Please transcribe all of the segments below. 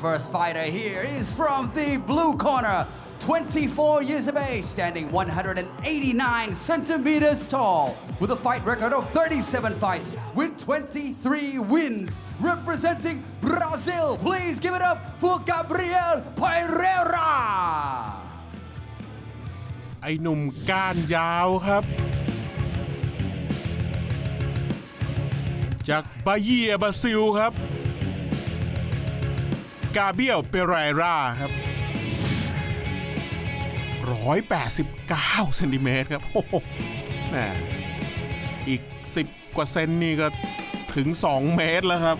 first fighter here is from the blue corner, 24 years of age, standing 189 centimeters tall, with a fight record of 37 fights with 23 wins. Representing Brazil, please give it up for Gabriel Pereira. ไอ้หนุ่มก้านยาวครับ จากบาเยียบราซิลครับ กาเบียลเปเรราครับ189เซนติเมตรครับโอ้โหแหมอีก 10 กว่าเซนนี่ก็ถึง 2 เมตรแล้วครับ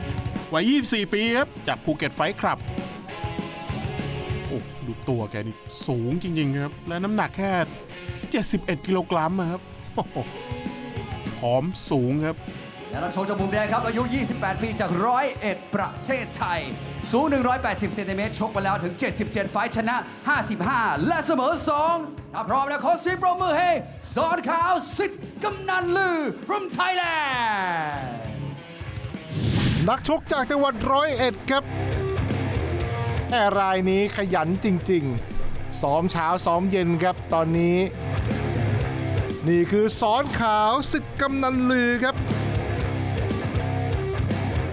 วัย 24 ปีครับ จากภูเก็ตไฟคลับ โอ้ ดูตัวแกนี่สูงจริง ๆ ครับ และน้ำหนักแค่ 71 กิโลกรัมอะครับ โอ้โหผอมสูงครับ และนักชกจากมุมแดงครับอายุ 28 ปีจากร้อยเอ็ดประเทศไทย สูง 180 เซนติเมตรชกมาแล้วถึง 77 ไฟท์ชนะ 55 และเสมอ 2 ถ้าพร้อมแล้วขอเสียงปรบมือให้สอนขาวสิทธิ์กำนันลือ from Thailand นักชกจากจังหวัดร้อยเอ็ดครับแม่รายนี้ขยันจริง ๆ ซ้อมเช้าซ้อมเย็นครับตอนนี้ นี่คือสอนขาวศึกกำนันลือครับ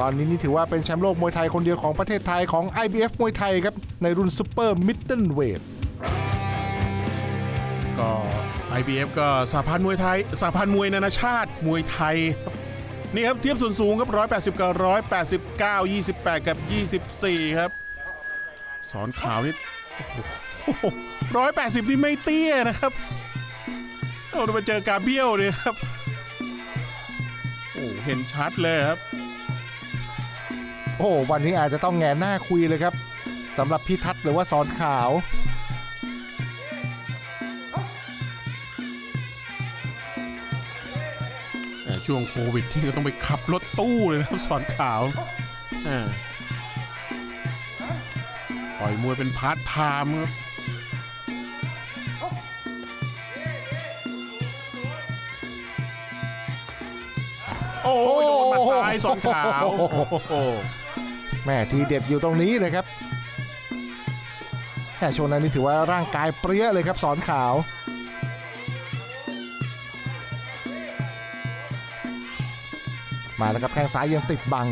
ตอนนี้นี่ถือว่าเป็นแชมป์โลกมวยไทยคนเดียวของประเทศไทยของ IBF มวยไทยครับ ในรุ่นซูเปอร์มิดเดิลเวทก็ IBF ก็สหพันธ์มวยไทยสหพันธ์มวยนานาชาติมวยไทย นี่ครับเทียบส่วนสูงครับ 180 กับ 189 28 กับ 24 ครับ สอนขาวนี่โอ้โห180นี่ไม่เตี้ยนะครับเราไปเจอกาเบี้ยลเนี่ยครับ โอ้เห็นชัดเลยครับ โอ้วันนี้อาจจะต้องแงนหน้าคุยเลยครับสำหรับพี่ทัศน์หรือว่าสอนขาว แต่ช่วงโควิดที่ก็ต้องไปขับรถตู้เลยนะครับสอนขาวอ่าต่อยมวยเป็นพาร์ทไทม์ครับโอ้ยโดนหมาซ้ายสอนขาวโอ้โห แม่ทีเด็ดอยู่ตรงนี้เลยครับแม่ช่วงนั้นนี่ถือว่าร่างกายเปรี้ยเลยครับสอนขาว มาแล้วครับแข้งซ้ายยังติดบัง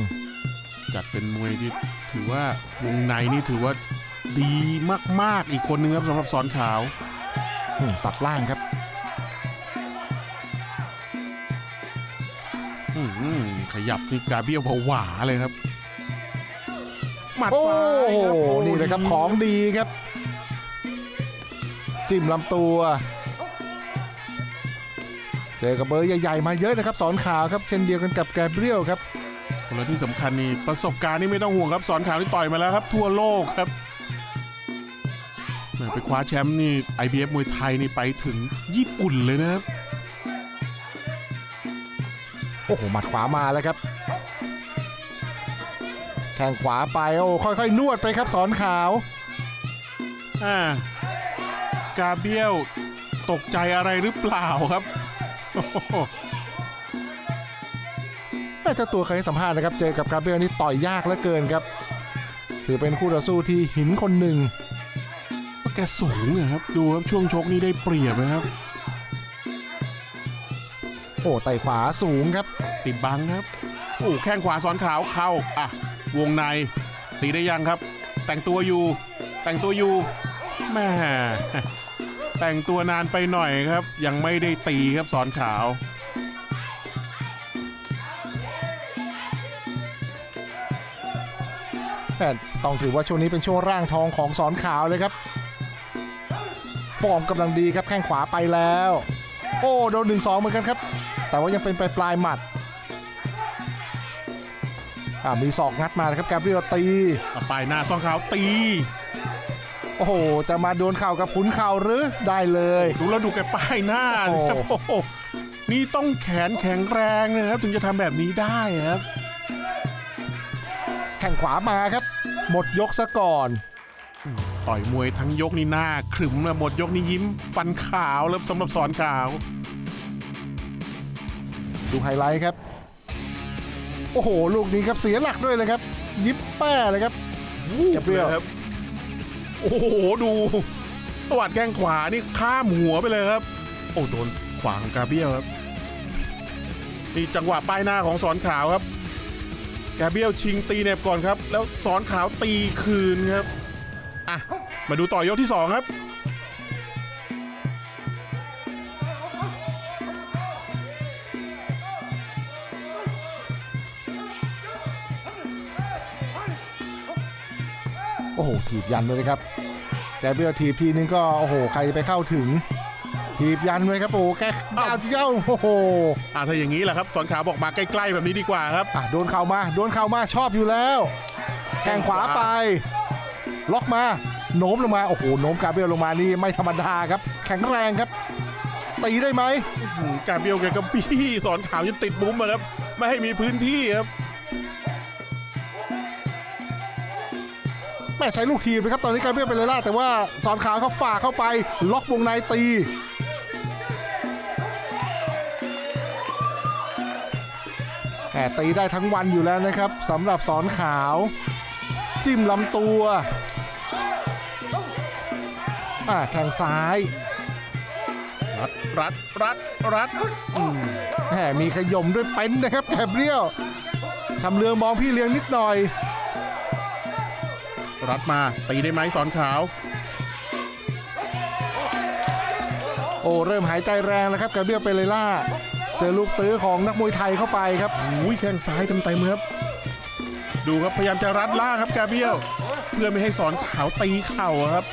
จัดเป็นมวยที่ถือว่าวงในนี่ถือว่าดีมากๆอีกคนนึงครับสำหรับสอนขาวอืมสับล่างครับอืมขยับนี่กาเบียวผวาเลยครับ หมัดโอ้ซ้ายโหครับโอ้นี่เลยครับของดีครับ จิ้มลำตัว เจอกับเบอร์ใหญ่ๆมาเยอะนะครับ สอนขาวครับ เช่นเดียวกันกับแกเบรียลครับ และที่สำคัญนี่ประสบการณ์นี่ไม่ต้องห่วงครับสอนขาวนี่ต่อยมาแล้วครับ ทั่วโลกครับแหม่ไปคว้าแชมป์นี่ IBF มวยไทยนี่ไปถึงญี่ปุ่นเลยนะครับ โอ้โห หมัดขวามาแล้วครับ แข้งขวาไปโอ้ค่อยๆ นวดไปครับสอนขาวอ่ากาเบียลตกใจอะไรหรือเปล่าครับโอ้โหแม่เจ้าตัวเคยให้สัมภาษณ์นะครับ เจอกับกาเบรียลนี่ต่อยยากเหลือเกินครับ ถือเป็นคู่ต่อสู้ที่หินคนหนึ่งแกสูงนะครับ ดูครับช่วงชกนี่ได้เปรียบนะครับ โอ้ไต่ขวาสูงครับ ติดบังครับโอ้แข้งขวาซ้อนขาวเข้าอะ วงในตีได้ยังครับ แต่งตัวอยู่ แต่งตัวอยู่แม่แต่งตัวนานไปหน่อยครับ ยังไม่ได้ตีครับสอนขาวแม่ต้องถือว่าช่วงนี้เป็นช่วงร่างทองของสอนขาวเลยครับ ฟอร์มกำลังดีครับแข้งขวาไปแล้ว โอ้โดนหนึ่งสองเหมือนกันครับ แต่ว่ายังเป็นปลายปลายหมัด มีศอกงัดมานะครับกาเบรียลตีไปหน้าซ้อนขาวตี โอ้โห จะมาโดนเข่ากับขุนเข่าหรือได้เลย ดูแล้วดูแกป้ายหน้านะครับโอ้โอ้โหนี่ต้องแขนแข็งแรงนะครับถึงจะทำแบบนี้ได้ครับ แข่งขวามาครับ หมดยกซะก่อน ต่อยมวยทั้งยกนี่หน้าขรึมนะหมดยกนี่ยิ้มฟันขาวแล้วสำหรับสอนขาว ดูไฮไลท์ครับ โอ้โห ลูกนี้ครับเสียหลักด้วยเลยครับ ยิบแป้เลยครับวูบเปรี้เลยวครับ โอ้โห ดูตวัดแข้งขวานี่ข้ามหัวไปเลยครับ โอ้โดนขวาของกาเบียลครับนี่จังหวะป้ายหน้าของสอนขาวครับ กาเบียลชิงตีเน็บก่อนครับ แล้วสอนขาวตีคืนครับ อะ มาดูต่อยกที่ 2 ครับ โอ้โหถีบยันเลยนะครับแกเบรียลถีบทีนึงก็โอ้โหใครจะไปเข้าถึง ถีบยันเลยครับโอ้โหแกอ้าวดาวเจ้าโอ้โหอะถ้าอย่างนี้แหละครับสอนขาวบอกมาใกล้ๆแบบนี้ดีกว่าครับอะโดนเข่ามาโดนเข่ามาชอบอยู่แล้วแข้งขวาไป ล็อกมาโน้มลงมาโอ้โหโน้มกาเบรียลลงมานี่ไม่ธรรมดาครับ แข็งแรงครับตีได้ไหมอืมกาเบียลแกก็บี้สอนขาวจนติดมุมอะครับ ไม่ให้มีพื้นที่ครับ แม่ใช้ลูกทีมนะครับตอนนี้กาเบรียลเป็นเลยล่าแต่ว่าสอนขาวเขาฝ่าเข้าไป ล็อกวงในตีแหมตีได้ทั้งวันอยู่แล้วนะครับสำหรับสอนขาว จิ้มลำตัวอ่าแข่งซ้าย รัดรัดรัดรัดอืมแหมมีขยมด้วยเป็นนะครับแกเบรียลชำเลืองมองพี่เลี้ยงนิดหน่อย รัดมาตีได้ไหมสอนขาว โอ้เริ่มหายใจแรงแล้วครับแกเบรียลเปเรล่า เจอลูกตื้อของนักมวยไทยเข้าไปครับอุ้ยแข้งซ้ายเต็มๆครับ ดูครับพยายามจะรัดล่างครับกาเบียลเพื่อไม่ให้สอนขาวตีเข่าอะครับ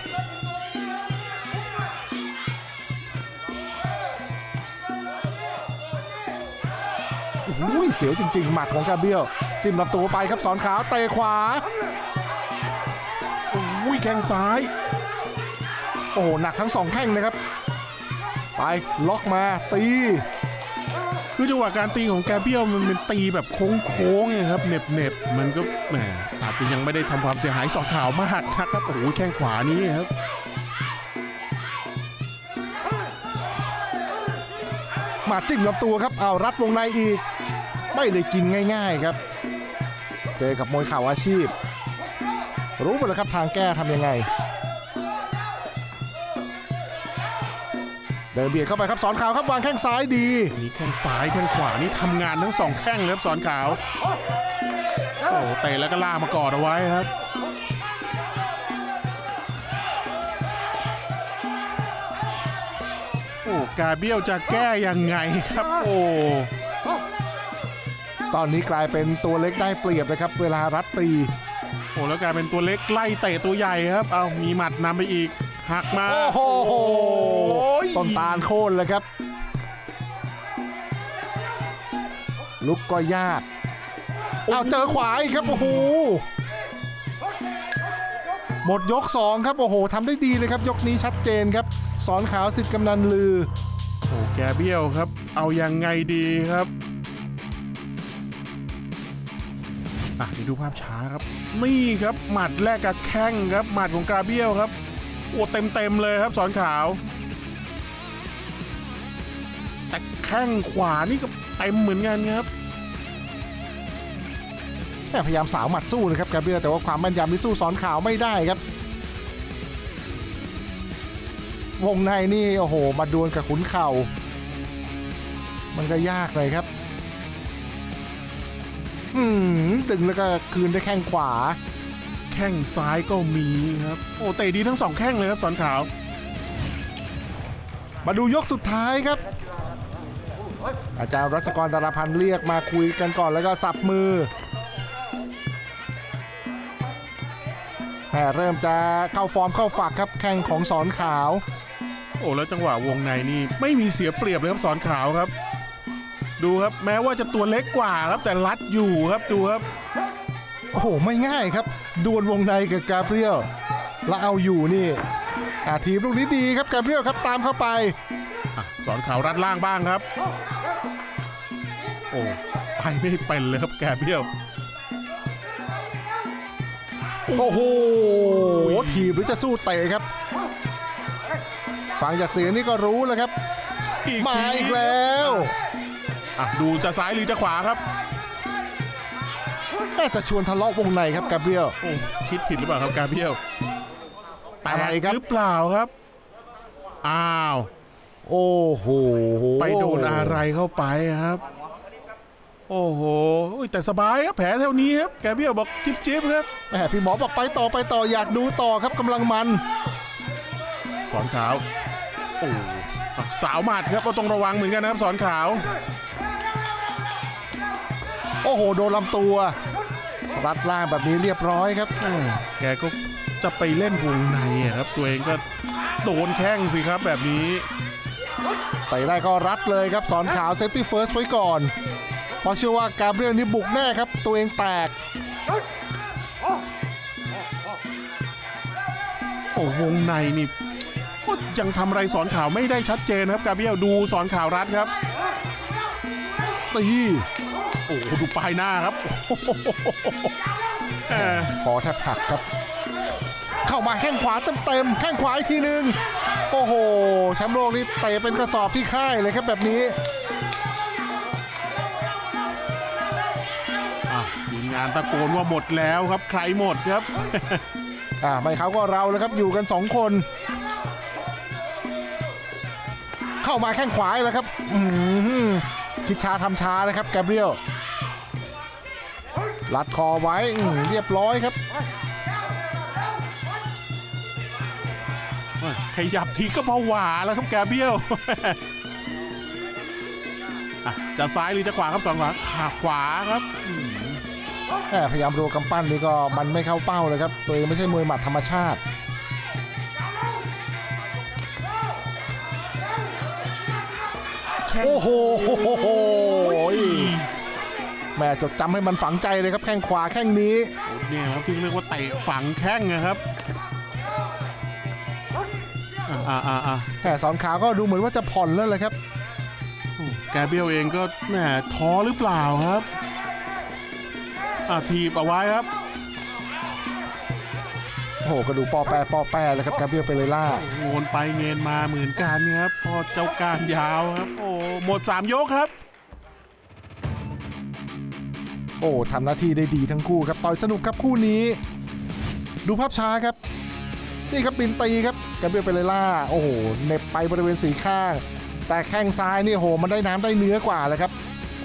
อุ้ยเสียวจริงๆ หมัดของกาเบรียลจิ้มลำตัวไปครับสอนขาวเตะขวา อุ้ยแข้งซ้าย โอ้โหหนักทั้งสองแข้งนะครับ ไปล็อกมาตี คือจังหวะการตีของแกเบียลมันเป็นตีแบบโค้งๆไงครับเน็บเน็บๆมันก็แหมอาจจะยังไม่ได้ทำความเสียหายสองขาวมากนะครับโอ้โหแข้งขวานี้ครับมาจิ้มลำตัวครับเอารัดวงในอีก ไม่ได้กินง่าย ๆครับ เจอกับมวยข่าอาชีพ รู้หมดแล้วครับทางแก้ทำยังไง เดินเบียดเข้าไปครับสอนขาวครับวางแข้งซ้ายดีมีแข้งซ้ายแข้งขวานี่ทำงานทั้งสองแข้งเลยครับสอนขาวโอ้โหเตะแล้วก็ล่ากมากอดเอาไว้ครับโอ้กาเบียลจะแก้ยังไงครับ โอ้ตอนนี้กลายเป็นตัวเล็กได้เปรียบนะครับ เวลารัดตี โอ้แล้วกลายเป็นตัวเล็กไล่เตะตัวใหญ่ครับ เอามีหมัดนำไปอีก หักมาโอ้โหโอ้ยต้นตาลโค่นเลยครับ ลุกก็ยากเอาเจอขวาอีกครับโอ้โหหมดยก 2 ครับ โอ้โหทำได้ดีเลยครับ ยกนี้ชัดเจนครับ สอนขาวสิทธิ์กำนันลือ โอ้แกเบี้ยวครับ เอายังไงดีครับ อะเดี๋ยวดูภาพช้าครับ นี่ครับหมัดแรกกับแข้งครับหมัดของกาเบียวครับโอ้เต็มเต็มเลยครับสอนขาว แต่แข้งขวานี่ก็เต็มเหมือนกันครับแม่พยายามสาวหมัดสู้นะครับกาเบียลแต่ว่าความแม่นยำที่สู้สอนขาวไม่ได้ครับ วงในนี่โอ้โหมาดวลกับขุนเข่า มันก็ยากเลยครับ อืมดึงแล้วก็คืนได้แข้งขวา แข้งซ้ายก็มีครับ โอ้เตะดีทั้งสองแข้งเลยครับสอนขาว มาดูยกสุดท้ายครับ อาจารย์รัชกรตาราพันธ์เรียกมาคุยกันก่อนแล้วก็สับมือแหม่เริ่มจะเข้าฟอร์มเข้าฝักครับแข้งของสอนขาว โอ้แล้วจังหวะวงในนี่ไม่มีเสียเปรียบเลยครับสอนขาวครับ ดูครับแม้ว่าจะตัวเล็กกว่าครับแต่รัดอยู่ครับดูครับ โอ้โห ไม่ง่ายครับ ดวลวงในกับกาเบรียลแล้วเอาอยู่นี่อาทีมลูกนี้ดีครับกาเบรียลครับตามเข้าไป อะสอนขาวรัดล่างบ้างครับ โอ้ไปไม่เป็นเลยครับแกเบี้ยว โอ้โหทีมหรือจะสู้เตะครับ ฟังจากเสียงนี่ก็รู้แล้วครับ อีกมาทีอีกแล้ว อะดูจะซ้ายหรือจะขวาครับน่าจะชวนทะเลาะวงในครับกาเบรียล โอ้คิดผิดหรือเปล่าครับกาเบียลแตอะไรกครับ หรือเปล่าครับ อ้าว โอ้โหไปโดนอะไรเข้าไปครับ โอ้โหอุ้ยแต่สบายครับแผลเท่านี้ครับแกเบี้ยวบอกจิ๊บจิ๊บครับ แหมพี่หมอบอกไปต่อไปต่ออยากดูต่อครับกำลังมัน สอนขาว โอ้อะสาวหมัดครับก็ต้องระวังเหมือนกันนะครับ สอนขาว โอ้โห โดนลำตัว รัดล่างแบบนี้เรียบร้อยครับแม่แกก็จะไปเล่นวงในอะครับ ตัวเองก็โดนแข้งสิครับแบบนี้ไปได้ก็รัดเลยครับ สอนขาวเซฟตี้เฟิร์สไว้ก่อน เพราะเชื่อว่ากาเบรียลนี่บุกแน่ครับ ตัวเองแตก โอ้วงในนี่ก็ยังทำอะไรสอนข่าวไม่ได้ชัดเจนนะครับกาเบียลดูสอนข่าวรัฐครับตี โอ้โหดูปลายหน้าครับโอ้โหแหมขอแทบหักครับ เข้ามาแข้งขวาเต็มๆแข้งขวาอีกทีหนึ่งโอ้โหแชมป์โลกนี่เตะเป็นกระสอบที่ค่ายเลยครับแบบนี้ อะทีมงานตะโกนว่าหมดแล้วครับ ใครหมดครับ อ่าไม่เขาก็เราเลยครับอยู่กันสองคน เข้ามาแข้งขวาอีกแล้วครับ อือหือ คิดช้าทำช้านะครับแกเบรียลรัดคอไว้อื้อเรียบร้อยครับ ขยับทีก็ผวาแล้วครับแกเบี้ยวอะจะซ้ายหรือจะขวาครับสองขวาขาขวาครับอืมแหมพยายามรัวกำปั้นนี่ก็มันไม่เข้าเป้าเลยครับ ตัวเองไม่ใช่มวยหมัดธรรมชาติโอ้โหแม่จดจำให้มันฝังใจเลยครับแข้งขวาแข้งนี้โอ้เนี่ยครับที่เรียกว่าเตะฝังแข้งนะครับอะอะอะอะแต่สอนขาวก็ดูเหมือนว่าจะผ่อนแล้วเลยครับโอ้แกเบี้ยวเองก็แหมท้อหรือเปล่าครับอะทีบเอาไว้ครับโอ้โหกระดูกปอแปรปอแปรเลยครับกาเบรียลเปเรล่าโวนไปเงินมาเหมือนกันครับพอเจ้าการยาวครับ โอ้หมดสามยกครับ โอ้ทำหน้าที่ได้ดีทั้งคู่ครับต่อยสนุกครับคู่นี้ ดูภาพช้าครับ นี่ครับบินตีครับกาเบรียลเปเรล่าโอ้โหเหน็บไปบริเวณสีข้าง แต่แข้งซ้ายนี่โหมันได้น้ำได้เนื้อกว่าเลยครับ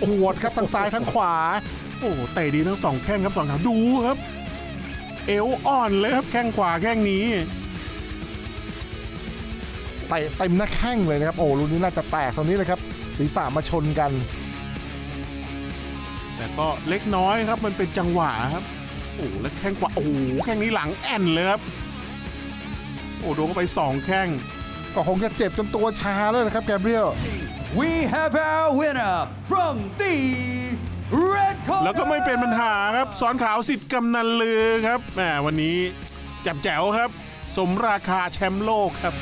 ขวดครับทั้งซ้ายทั้งขวา โอ้เตะดีทั้งสองแข้งครับสองขาดูครับ เอวอ่อนเลยครับแข้งขวาแข้งนี้เตะเต็มหน้าแข้งเลยนะครับโอ้ลูกนี้น่าจะแตกตรงนี้เลยครับศีรษะมาชนกันแต่ ก็เล็กน้อยครับมันเป็นจังหวะครับโอ้แล้วแข้งขวาโอ้โหแข้งนี้หลังแอนเลยครับโอ้โดนเข้าไปสองแข้งก็คงจะเจ็บจนตัวชาแล้วนะครับแกเบรียล We have our winner from the red corner แล้วก็ไม่เป็นปัญหาครับสอนขาวสิทธิ์กำนันลือครับแหมวันนี้แจับแจ๋วครับ สมราคาแชมป์โลกครับ